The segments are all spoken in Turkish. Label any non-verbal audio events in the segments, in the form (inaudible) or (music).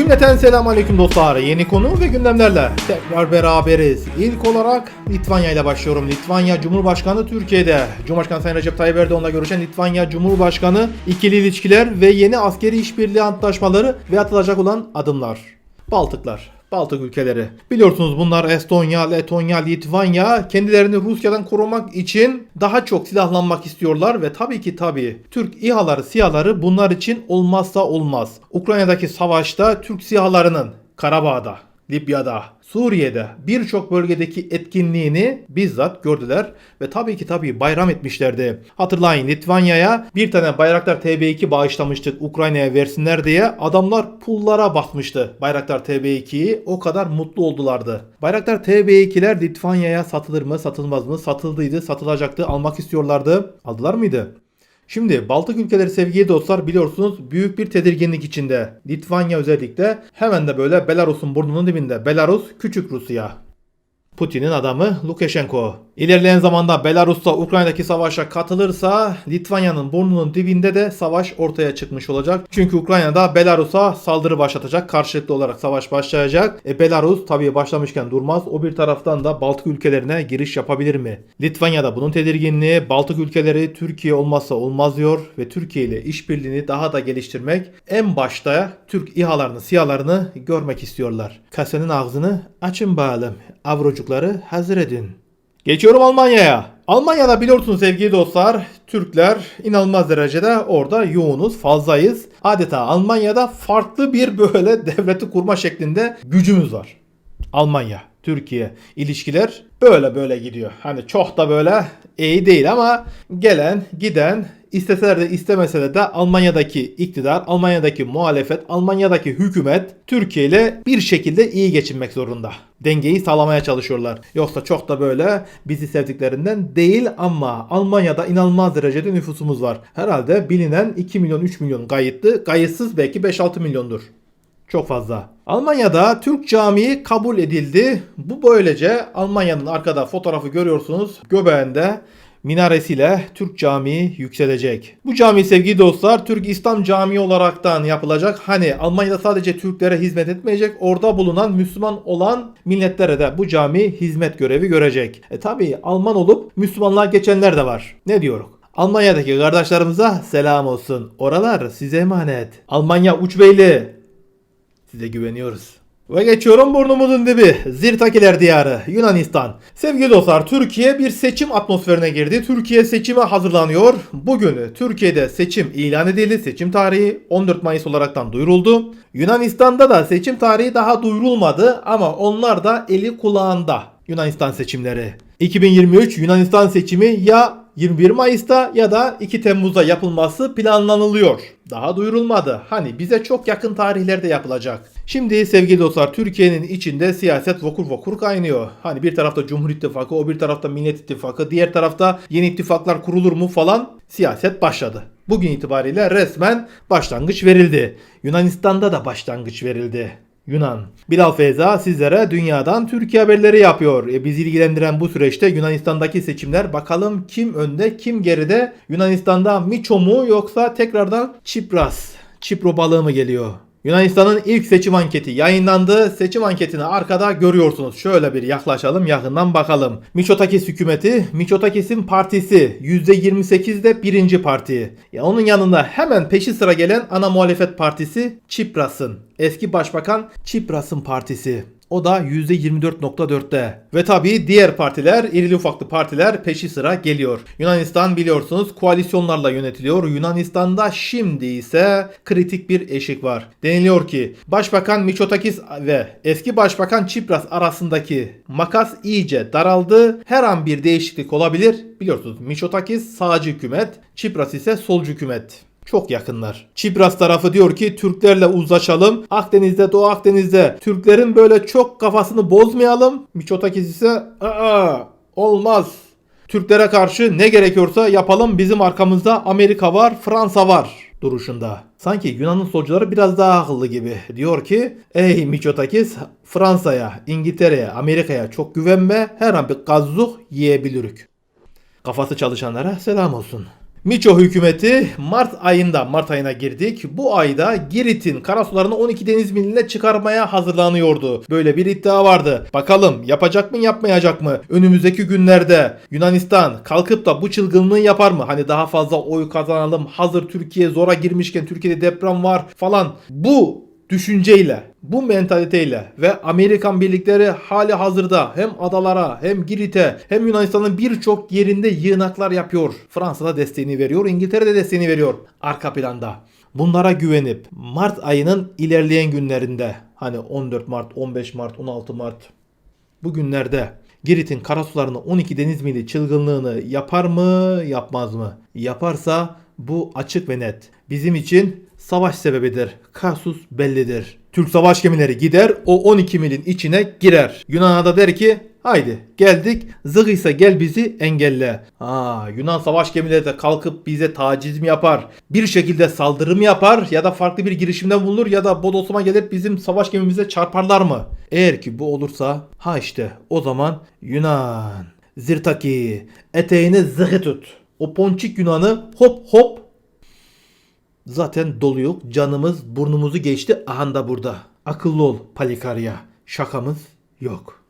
Cümleten selamun aleyküm dostlar. Yeni konu ve gündemlerle tekrar beraberiz. İlk olarak Litvanya ile başlıyorum. Litvanya Cumhurbaşkanı Türkiye'de. Cumhurbaşkanı Sayın Recep Tayyip Erdoğan'la görüşen Litvanya Cumhurbaşkanı ikili ilişkiler ve yeni askeri işbirliği antlaşmaları ve atılacak olan adımlar. Baltıklar. Baltık ülkeleri. Biliyorsunuz bunlar Estonya, Letonya, Litvanya kendilerini Rusya'dan korumak için daha çok silahlanmak istiyorlar ve tabii ki tabii Türk İHA'ları, SİHA'ları bunlar için olmazsa olmaz. Ukrayna'daki savaşta Türk SİHA'larının Karabağ'da, Libya'da, Suriye'de birçok bölgedeki etkinliğini bizzat gördüler ve tabii ki tabii bayram etmişlerdi. Hatırlayın Litvanya'ya bir tane Bayraktar TB2 bağışlamıştık Ukrayna'ya versinler diye adamlar pullara basmıştı Bayraktar TB2'yi o kadar mutlu oldulardı. Bayraktar TB2'ler Litvanya'ya satılır mı satılmaz mı satıldıydı satılacaktı almak istiyorlardı aldılar mıydı? Şimdi Baltık ülkeleri sevgili dostlar biliyorsunuz büyük bir tedirginlik içinde. Litvanya özellikle hemen de böyle Belarus'un burnunun dibinde. Belarus küçük Rusya. Putin'in adamı Lukashenko. İlerleyen zamanda Belarus'ta Ukrayna'daki savaşa katılırsa Litvanya'nın burnunun dibinde de savaş ortaya çıkmış olacak. Çünkü Ukrayna'da Belarus'a saldırı başlatacak. Karşılıklı olarak savaş başlayacak. E Belarus tabii başlamışken durmaz. O bir taraftan da Baltık ülkelerine giriş yapabilir mi? Litvanya'da bunun tedirginliği Baltık ülkeleri Türkiye olmazsa olmaz diyor ve Türkiye ile işbirliğini daha da geliştirmek en başta Türk İHA'larını, SİHA'larını görmek istiyorlar. Kasanın ağzını açın bakalım. Avrucukları hazır edin. Geçiyorum Almanya'ya. Almanya'da biliyorsunuz sevgili dostlar Türkler inanılmaz derecede orada yoğunuz, fazlayız. Adeta Almanya'da farklı bir böyle (laughs) devleti kurma şeklinde gücümüz var. Almanya, Türkiye ilişkiler böyle böyle gidiyor. Hani çok da böyle iyi değil ama gelen giden isteseler de istemeseler de Almanya'daki iktidar, Almanya'daki muhalefet, Almanya'daki hükümet Türkiye ile bir şekilde iyi geçinmek zorunda. Dengeyi sağlamaya çalışıyorlar. Yoksa çok da böyle bizi sevdiklerinden değil ama Almanya'da inanılmaz derecede nüfusumuz var. Herhalde bilinen 2 milyon 3 milyon kayıtlı, kayıtsız belki 5-6 milyondur. Çok fazla. Almanya'da Türk camii kabul edildi. Bu böylece Almanya'nın arkada fotoğrafı görüyorsunuz. Göbeğinde minaresiyle Türk Camii yükselecek. Bu cami sevgili dostlar Türk İslam Camii olaraktan yapılacak. Hani Almanya'da sadece Türklere hizmet etmeyecek. Orada bulunan Müslüman olan milletlere de bu cami hizmet görevi görecek. E tabi Alman olup Müslümanlığa geçenler de var. Ne diyoruz? Almanya'daki kardeşlerimize selam olsun. Oralar size emanet. Almanya uçbeyli. Size güveniyoruz. Ve geçiyorum burnumuzun dibi. Zirtakiler diyarı Yunanistan. Sevgili dostlar Türkiye bir seçim atmosferine girdi. Türkiye seçime hazırlanıyor. Bugün Türkiye'de seçim ilan edildi. Seçim tarihi 14 Mayıs olaraktan duyuruldu. Yunanistan'da da seçim tarihi daha duyurulmadı ama onlar da eli kulağında Yunanistan seçimleri. 2023 Yunanistan seçimi ya 21 Mayıs'ta ya da 2 Temmuz'da yapılması planlanılıyor. Daha duyurulmadı. Hani bize çok yakın tarihlerde yapılacak. Şimdi sevgili dostlar Türkiye'nin içinde siyaset vokur vokur kaynıyor. Hani bir tarafta Cumhur İttifakı, o bir tarafta Millet İttifakı, diğer tarafta yeni ittifaklar kurulur mu falan siyaset başladı. Bugün itibariyle resmen başlangıç verildi. Yunanistan'da da başlangıç verildi. Yunan. Bilal Feyza sizlere dünyadan Türkiye haberleri yapıyor. E, bizi ilgilendiren bu süreçte Yunanistan'daki seçimler bakalım kim önde kim geride? Yunanistan'da Miço mu yoksa tekrardan Çipras? Çipro balığı mı geliyor? Yunanistan'ın ilk seçim anketi yayınlandı. Seçim anketini arkada görüyorsunuz. Şöyle bir yaklaşalım yakından bakalım. Miçotakis hükümeti, Miçotakis'in partisi %28'de birinci parti. Ya onun yanında hemen peşi sıra gelen ana muhalefet partisi Çipras'ın. Eski başbakan Çipras'ın partisi. O da %24.4'te. Ve tabii diğer partiler, irili ufaklı partiler peşi sıra geliyor. Yunanistan biliyorsunuz koalisyonlarla yönetiliyor. Yunanistan'da şimdi ise kritik bir eşik var. Deniliyor ki Başbakan Miçotakis ve eski Başbakan Çipras arasındaki makas iyice daraldı. Her an bir değişiklik olabilir. Biliyorsunuz Miçotakis sağcı hükümet, Çipras ise solcu hükümet. Çok yakınlar. Çipras tarafı diyor ki Türklerle uzlaşalım. Akdeniz'de, Doğu Akdeniz'de Türklerin böyle çok kafasını bozmayalım. Miçotakis ise aa olmaz. Türklere karşı ne gerekiyorsa yapalım. Bizim arkamızda Amerika var, Fransa var duruşunda. Sanki Yunan'ın solcuları biraz daha akıllı gibi. Diyor ki ey Miçotakis Fransa'ya, İngiltere'ye, Amerika'ya çok güvenme. Her an bir gazluk yiyebilirük. Kafası çalışanlara selam olsun. Miço hükümeti Mart ayında, Mart ayına girdik. Bu ayda Girit'in karasularını 12 deniz miline çıkarmaya hazırlanıyordu. Böyle bir iddia vardı. Bakalım yapacak mı yapmayacak mı? Önümüzdeki günlerde Yunanistan kalkıp da bu çılgınlığı yapar mı? Hani daha fazla oy kazanalım. Hazır Türkiye zora girmişken Türkiye'de deprem var falan. Bu düşünceyle, bu mentaliteyle ve Amerikan birlikleri hali hazırda hem adalara hem Girit'e hem Yunanistan'ın birçok yerinde yığınaklar yapıyor. Fransa da desteğini veriyor, İngiltere de desteğini veriyor arka planda. Bunlara güvenip Mart ayının ilerleyen günlerinde hani 14 Mart, 15 Mart, 16 Mart bu günlerde Girit'in karasularını 12 deniz mili çılgınlığını yapar mı yapmaz mı? Yaparsa bu açık ve net. Bizim için savaş sebebidir. Kasus bellidir. Türk savaş gemileri gider o 12 milin içine girer. Yunan'a da der ki haydi geldik zıgıysa gel bizi engelle. Aa, Yunan savaş gemileri de kalkıp bize taciz mi yapar? Bir şekilde saldırı mı yapar? Ya da farklı bir girişimde bulunur ya da Bodosum'a gelip bizim savaş gemimize çarparlar mı? Eğer ki bu olursa ha işte o zaman Yunan Zirtaki eteğine zıhı tut. O ponçik Yunan'ı hop hop Zaten doluyuk. Canımız burnumuzu geçti. Aha da burada. Akıllı ol Palikarya. Şakamız yok.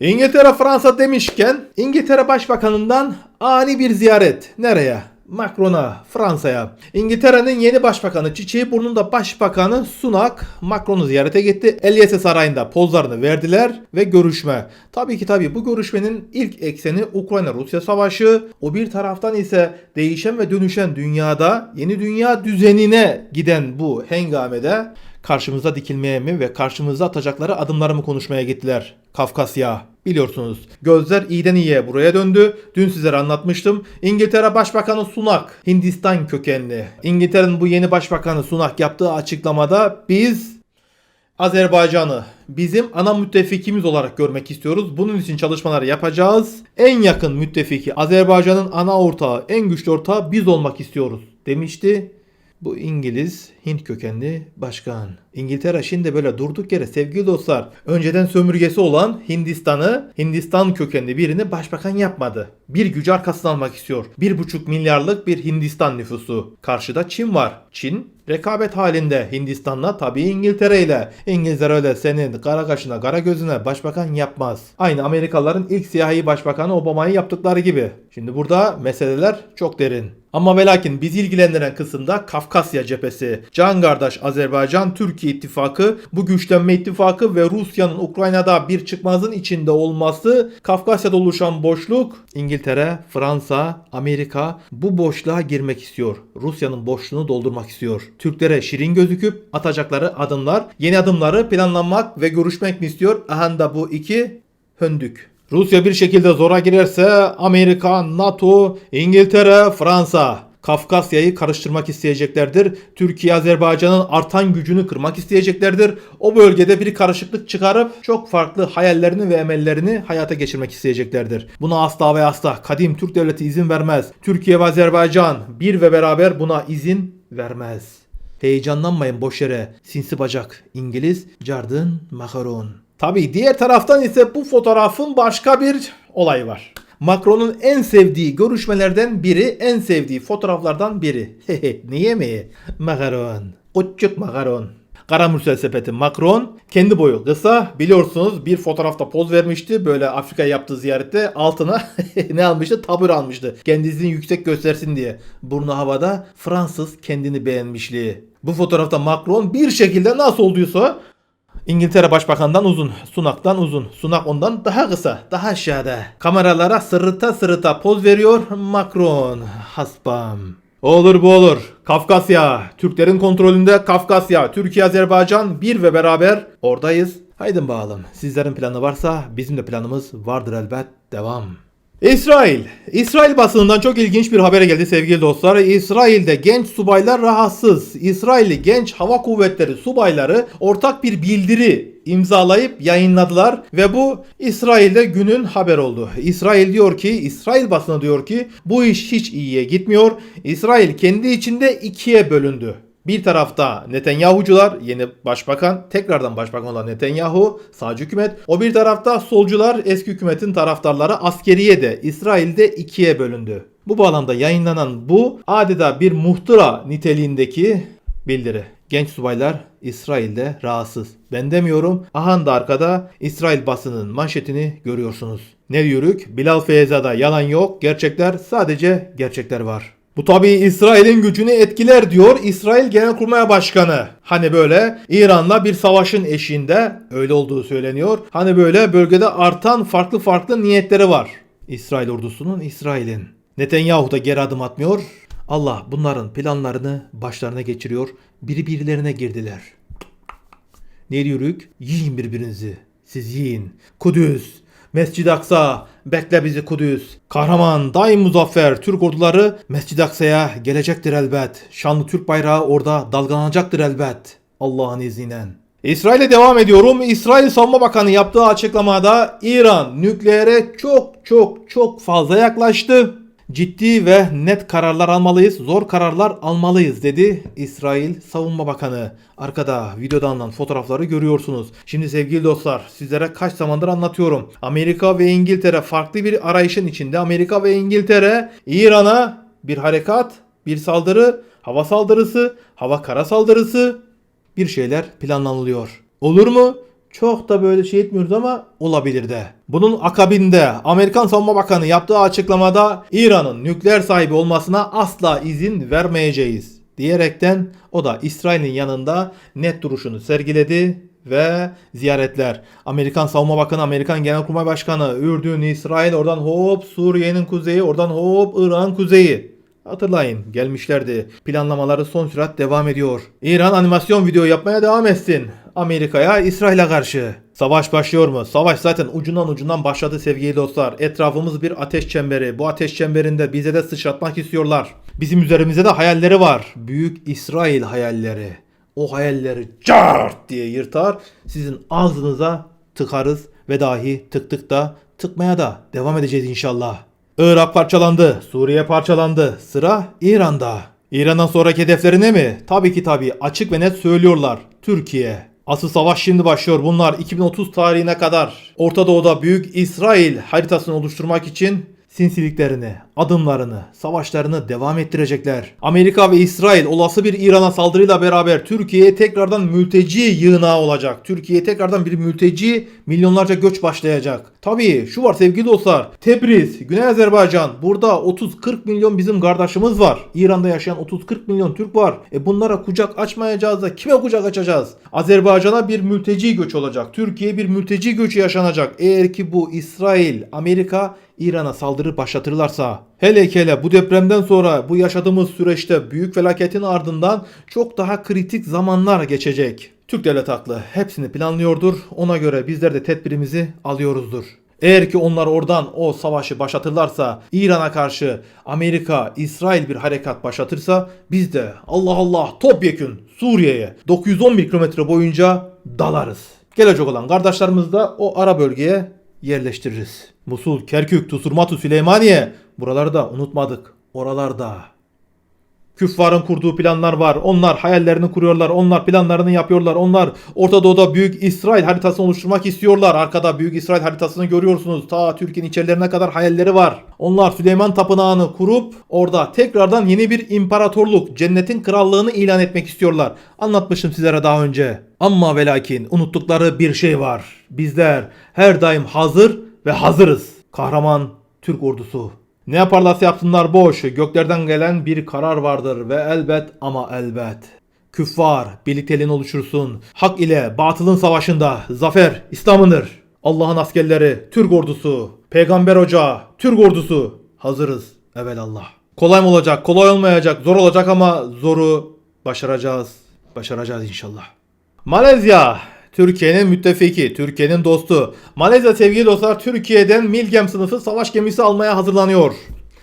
İngiltere Fransa demişken İngiltere Başbakanından ani bir ziyaret. Nereye? Macron'a, Fransa'ya. İngiltere'nin yeni başbakanı Çiçeği burnunda başbakanı Sunak Macron'u ziyarete gitti. Eliyese Sarayı'nda pozlarını verdiler ve görüşme. Tabii ki tabii bu görüşmenin ilk ekseni Ukrayna-Rusya savaşı. O bir taraftan ise değişen ve dönüşen dünyada yeni dünya düzenine giden bu hengamede karşımıza dikilmeye mi ve karşımıza atacakları adımları mı konuşmaya gittiler? Kafkasya. Biliyorsunuz gözler iyiden iyiye buraya döndü. Dün sizlere anlatmıştım. İngiltere Başbakanı Sunak Hindistan kökenli. İngiltere'nin bu yeni başbakanı Sunak yaptığı açıklamada biz Azerbaycan'ı bizim ana müttefikimiz olarak görmek istiyoruz. Bunun için çalışmalar yapacağız. En yakın müttefiki Azerbaycan'ın ana ortağı, en güçlü ortağı biz olmak istiyoruz demişti. Bu İngiliz, Hint kökenli başkan. İngiltere şimdi böyle durduk yere sevgili dostlar önceden sömürgesi olan Hindistan'ı Hindistan kökenli birini başbakan yapmadı. Bir gücü arkasına almak istiyor. 1,5 milyarlık bir Hindistan nüfusu. Karşıda Çin var. Çin rekabet halinde Hindistan'la tabii İngiltere ile. İngilizler öyle senin kara kaşına kara gözüne başbakan yapmaz. Aynı Amerikalıların ilk siyahi başbakanı Obama'yı yaptıkları gibi. Şimdi burada meseleler çok derin. Ama ve lakin bizi ilgilendiren kısımda Kafkasya cephesi. Can kardeş Azerbaycan, Türkiye ittifakı, bu güçlenme ittifakı ve Rusya'nın Ukrayna'da bir çıkmazın içinde olması, Kafkasya'da oluşan boşluk, İngiltere, Fransa, Amerika bu boşluğa girmek istiyor. Rusya'nın boşluğunu doldurmak istiyor. Türklere şirin gözüküp atacakları adımlar, yeni adımları planlamak ve görüşmek mi istiyor? Aha da bu iki höndük. Rusya bir şekilde zora girerse Amerika, NATO, İngiltere, Fransa Kafkasya'yı karıştırmak isteyeceklerdir. Türkiye Azerbaycan'ın artan gücünü kırmak isteyeceklerdir. O bölgede bir karışıklık çıkarıp çok farklı hayallerini ve emellerini hayata geçirmek isteyeceklerdir. Buna asla ve asla kadim Türk devleti izin vermez. Türkiye ve Azerbaycan bir ve beraber buna izin vermez. Heyecanlanmayın boş yere. Sinsi bacak. İngiliz, Jardın, Macaron. Tabii diğer taraftan ise bu fotoğrafın başka bir olayı var. Macron'un en sevdiği görüşmelerden biri, en sevdiği fotoğraflardan biri. ne yemeği? Macaron. Küçük Macaron. Kara Mürsel sepeti Macron kendi boyu kısa biliyorsunuz bir fotoğrafta poz vermişti böyle Afrika yaptığı ziyarette altına (laughs) ne almıştı tabur almıştı kendisini yüksek göstersin diye burnu havada Fransız kendini beğenmişliği bu fotoğrafta Macron bir şekilde nasıl olduysa İngiltere Başbakan'dan uzun, Sunak'tan uzun. Sunak ondan daha kısa, daha aşağıda. Kameralara sırıta sırıta poz veriyor Macron. Haspam. Olur bu olur. Kafkasya. Türklerin kontrolünde Kafkasya. Türkiye, Azerbaycan bir ve beraber oradayız. Haydi bakalım. Sizlerin planı varsa bizim de planımız vardır elbet. Devam. İsrail. İsrail basınından çok ilginç bir habere geldi sevgili dostlar. İsrail'de genç subaylar rahatsız. İsrailli genç hava kuvvetleri subayları ortak bir bildiri imzalayıp yayınladılar ve bu İsrail'de günün haber oldu. İsrail diyor ki, İsrail basını diyor ki bu iş hiç iyiye gitmiyor. İsrail kendi içinde ikiye bölündü. Bir tarafta Netanyahucular, yeni başbakan, tekrardan başbakan olan Netanyahu, sağcı hükümet. O bir tarafta solcular, eski hükümetin taraftarları askeriye de İsrail'de ikiye bölündü. Bu bağlamda yayınlanan bu adeta bir muhtıra niteliğindeki bildiri. Genç subaylar İsrail'de rahatsız. Ben demiyorum. Ahan da arkada İsrail basının manşetini görüyorsunuz. Ne diyoruk? Bilal Feyza'da yalan yok. Gerçekler sadece gerçekler var. Bu tabii İsrail'in gücünü etkiler diyor İsrail Genelkurmay Başkanı. Hani böyle İran'la bir savaşın eşiğinde öyle olduğu söyleniyor. Hani böyle bölgede artan farklı farklı niyetleri var. İsrail ordusunun İsrail'in. Netanyahu da geri adım atmıyor. Allah bunların planlarını başlarına geçiriyor. Biri birilerine girdiler. Ne diyoruz? Yiyin birbirinizi. Siz yiyin. Kudüs, Mescid-i Aksa, bekle bizi Kudüs. Kahraman, daim muzaffer Türk orduları Mescid-i Aksa'ya gelecektir elbet. Şanlı Türk bayrağı orada dalgalanacaktır elbet. Allah'ın izniyle. İsrail'e devam ediyorum. İsrail Savunma Bakanı yaptığı açıklamada İran nükleere çok çok çok fazla yaklaştı. Ciddi ve net kararlar almalıyız, zor kararlar almalıyız dedi İsrail Savunma Bakanı. Arkada videoda alınan fotoğrafları görüyorsunuz. Şimdi sevgili dostlar sizlere kaç zamandır anlatıyorum. Amerika ve İngiltere farklı bir arayışın içinde. Amerika ve İngiltere İran'a bir harekat, bir saldırı, hava saldırısı, hava kara saldırısı bir şeyler planlanılıyor. Olur mu? Çok da böyle şey etmiyoruz ama olabilir de. Bunun akabinde Amerikan Savunma Bakanı yaptığı açıklamada İran'ın nükleer sahibi olmasına asla izin vermeyeceğiz diyerekten o da İsrail'in yanında net duruşunu sergiledi ve ziyaretler. Amerikan Savunma Bakanı, Amerikan Genelkurmay Başkanı, Ürdün, İsrail, oradan hop Suriye'nin kuzeyi, oradan hop İran kuzeyi. Hatırlayın gelmişlerdi. Planlamaları son sürat devam ediyor. İran animasyon video yapmaya devam etsin. Amerika'ya İsrail'e karşı. Savaş başlıyor mu? Savaş zaten ucundan ucundan başladı sevgili dostlar. Etrafımız bir ateş çemberi. Bu ateş çemberinde bize de sıçratmak istiyorlar. Bizim üzerimizde de hayalleri var. Büyük İsrail hayalleri. O hayalleri cart diye yırtar. Sizin ağzınıza tıkarız ve dahi tıktık da tıkmaya da devam edeceğiz inşallah. Irak parçalandı, Suriye parçalandı. Sıra İran'da. İran'dan sonraki hedefleri ne mi? Tabii ki tabii açık ve net söylüyorlar. Türkiye. Asıl savaş şimdi başlıyor. Bunlar 2030 tarihine kadar Orta Doğu'da büyük İsrail haritasını oluşturmak için sinsiliklerini, adımlarını, savaşlarını devam ettirecekler. Amerika ve İsrail olası bir İran'a saldırıyla beraber Türkiye'ye tekrardan mülteci yığınağı olacak. Türkiye'ye tekrardan bir mülteci milyonlarca göç başlayacak. Tabii şu var sevgili dostlar. Tebriz, Güney Azerbaycan burada 30-40 milyon bizim kardeşimiz var. İran'da yaşayan 30-40 milyon Türk var. E bunlara kucak açmayacağız da kime kucak açacağız? Azerbaycan'a bir mülteci göç olacak. Türkiye'ye bir mülteci göçü yaşanacak. Eğer ki bu İsrail, Amerika İran'a saldırı başlatırlarsa hele ki hele bu depremden sonra bu yaşadığımız süreçte büyük felaketin ardından çok daha kritik zamanlar geçecek. Türk devlet haklı hepsini planlıyordur. Ona göre bizler de tedbirimizi alıyoruzdur. Eğer ki onlar oradan o savaşı başlatırlarsa İran'a karşı Amerika, İsrail bir harekat başlatırsa biz de Allah Allah topyekün Suriye'ye 911 kilometre boyunca dalarız. Gelecek olan kardeşlerimizi de o ara bölgeye yerleştiririz. Musul, Kerkük, Tusurmatu, Süleymaniye buraları da unutmadık. Oralarda. Küffarın kurduğu planlar var. Onlar hayallerini kuruyorlar. Onlar planlarını yapıyorlar. Onlar Orta Doğu'da büyük İsrail haritasını oluşturmak istiyorlar. Arkada büyük İsrail haritasını görüyorsunuz. Ta Türkiye'nin içerilerine kadar hayalleri var. Onlar Süleyman Tapınağı'nı kurup orada tekrardan yeni bir imparatorluk, cennetin krallığını ilan etmek istiyorlar. Anlatmıştım sizlere daha önce. Ama ve lakin unuttukları bir şey var. Bizler her daim hazır ve hazırız. Kahraman Türk ordusu. Ne yaparlarsa yapsınlar boş. Göklerden gelen bir karar vardır ve elbet ama elbet. Küffar birlikteliğin oluşursun. Hak ile batılın savaşında zafer İslam'ındır. Allah'ın askerleri, Türk ordusu, peygamber ocağı, Türk ordusu. Hazırız evelallah. Kolay mı olacak, kolay olmayacak, zor olacak ama zoru başaracağız. Başaracağız inşallah. Malezya Türkiye'nin müttefiki, Türkiye'nin dostu. Malezya sevgili dostlar Türkiye'den Milgem sınıfı savaş gemisi almaya hazırlanıyor.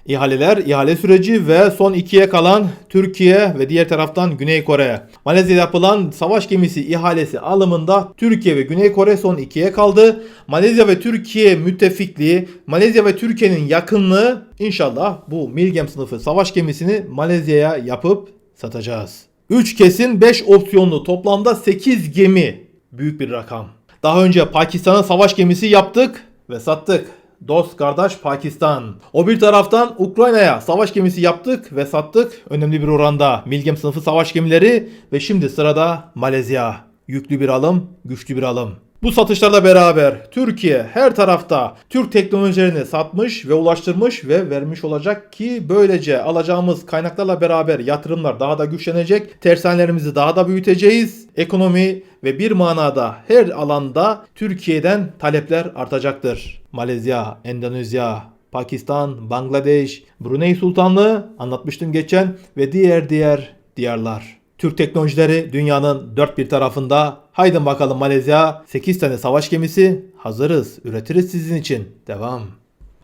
İhaleler, ihale süreci ve son ikiye kalan Türkiye ve diğer taraftan Güney Kore. Malezya'da yapılan savaş gemisi ihalesi alımında Türkiye ve Güney Kore son ikiye kaldı. Malezya ve Türkiye müttefikliği, Malezya ve Türkiye'nin yakınlığı inşallah bu Milgem sınıfı savaş gemisini Malezya'ya yapıp satacağız. 3 kesin 5 opsiyonlu toplamda 8 gemi. Büyük bir rakam. Daha önce Pakistan'a savaş gemisi yaptık ve sattık. dost kardeş Pakistan. O bir taraftan Ukrayna'ya savaş gemisi yaptık ve sattık önemli bir oranda. Milgem sınıfı savaş gemileri ve şimdi sırada Malezya. Yüklü bir alım, güçlü bir alım. Bu satışlarla beraber Türkiye her tarafta Türk teknolojilerini satmış ve ulaştırmış ve vermiş olacak ki böylece alacağımız kaynaklarla beraber yatırımlar daha da güçlenecek. Tersanelerimizi daha da büyüteceğiz. Ekonomi ve bir manada her alanda Türkiye'den talepler artacaktır. Malezya, Endonezya, Pakistan, Bangladeş, Brunei Sultanlığı anlatmıştım geçen ve diğer diğer diyarlar. Türk teknolojileri dünyanın dört bir tarafında. Haydi bakalım Malezya 8 tane savaş gemisi hazırız. Üretiriz sizin için. Devam.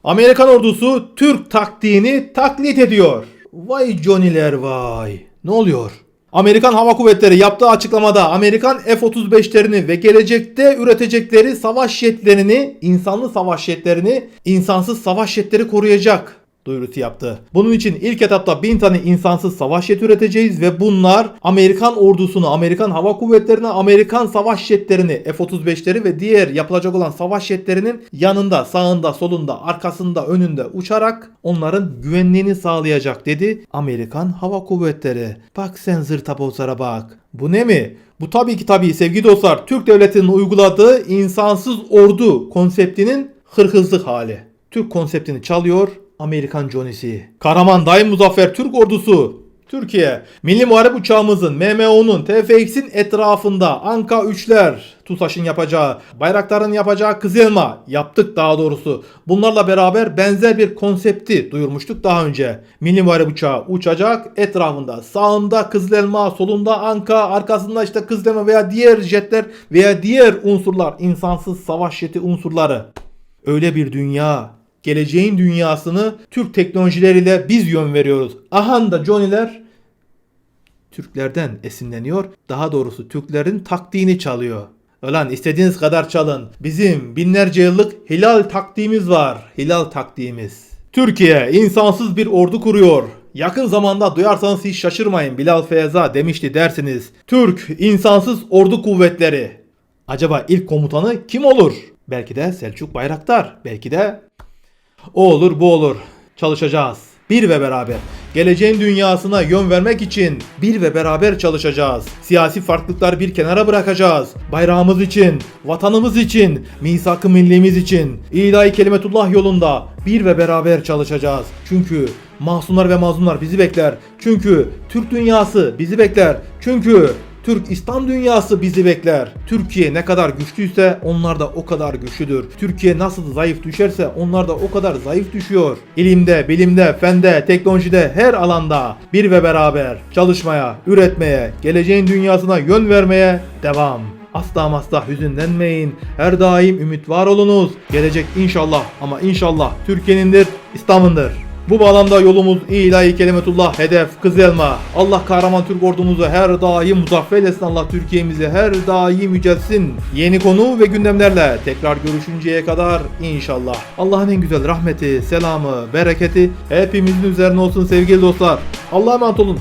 Amerikan ordusu Türk taktiğini taklit ediyor. Vay Johnny'ler vay. Ne oluyor? Amerikan Hava Kuvvetleri yaptığı açıklamada Amerikan F-35'lerini ve gelecekte üretecekleri savaş jetlerini, insanlı savaş jetlerini, insansız savaş jetleri koruyacak duyurusu yaptı. Bunun için ilk etapta 1000 tane insansız savaş jet üreteceğiz ve bunlar Amerikan ordusunu, Amerikan Hava Kuvvetleri'ne, Amerikan savaş jetlerini, F-35'leri ve diğer yapılacak olan savaş jetlerinin yanında, sağında, solunda, arkasında, önünde uçarak onların güvenliğini sağlayacak dedi Amerikan Hava Kuvvetleri. Bak sen zırtabozlara bak. Bu ne mi? Bu tabii ki tabii sevgili dostlar Türk devletinin uyguladığı insansız ordu konseptinin hırhızlık hali. Türk konseptini çalıyor Amerikan Johnny'si. Kahraman daim muzaffer Türk ordusu. Türkiye, milli muharip uçağımızın MMO'nun TFX'in etrafında Anka 3'ler, TUSAŞ'ın yapacağı, Bayraktar'ın yapacağı Kızılma yaptık daha doğrusu. Bunlarla beraber benzer bir konsepti duyurmuştuk daha önce. Milli muharip uçağı uçacak, etrafında sağında Kızılelma, solunda Anka, arkasında işte Kızılelma veya diğer jetler veya diğer unsurlar, insansız savaş jeti unsurları. Öyle bir dünya, geleceğin dünyasını Türk teknolojileriyle biz yön veriyoruz. Aha da Johnny'ler Türklerden esinleniyor. Daha doğrusu Türklerin taktiğini çalıyor. Ulan istediğiniz kadar çalın. Bizim binlerce yıllık hilal taktiğimiz var. Hilal taktiğimiz. Türkiye insansız bir ordu kuruyor. Yakın zamanda duyarsanız hiç şaşırmayın Bilal Feyza demişti dersiniz. Türk insansız ordu kuvvetleri. Acaba ilk komutanı kim olur? Belki de Selçuk Bayraktar. Belki de o olur bu olur. Çalışacağız. Bir ve beraber. Geleceğin dünyasına yön vermek için bir ve beraber çalışacağız. Siyasi farklılıkları bir kenara bırakacağız. Bayrağımız için, vatanımız için, misak-ı millimiz için, ilahi kelimetullah yolunda bir ve beraber çalışacağız. Çünkü masumlar ve mazlumlar bizi bekler. Çünkü Türk dünyası bizi bekler. Çünkü Türk İslam dünyası bizi bekler. Türkiye ne kadar güçlüyse onlar da o kadar güçlüdür. Türkiye nasıl zayıf düşerse onlar da o kadar zayıf düşüyor. İlimde, bilimde, fende, teknolojide her alanda bir ve beraber çalışmaya, üretmeye, geleceğin dünyasına yön vermeye devam. Asla ama asla hüzünlenmeyin. Her daim ümit var olunuz. Gelecek inşallah ama inşallah Türkiye'nindir, İslam'ındır. Bu bağlamda yolumuz ilahi kelimetullah hedef kızılma. Allah kahraman Türk ordumuzu her daim muzaffer etsin. Allah Türkiye'mizi her daim yücelsin. Yeni konu ve gündemlerle tekrar görüşünceye kadar inşallah. Allah'ın en güzel rahmeti, selamı, bereketi hepimizin üzerine olsun sevgili dostlar. Allah'a emanet olun.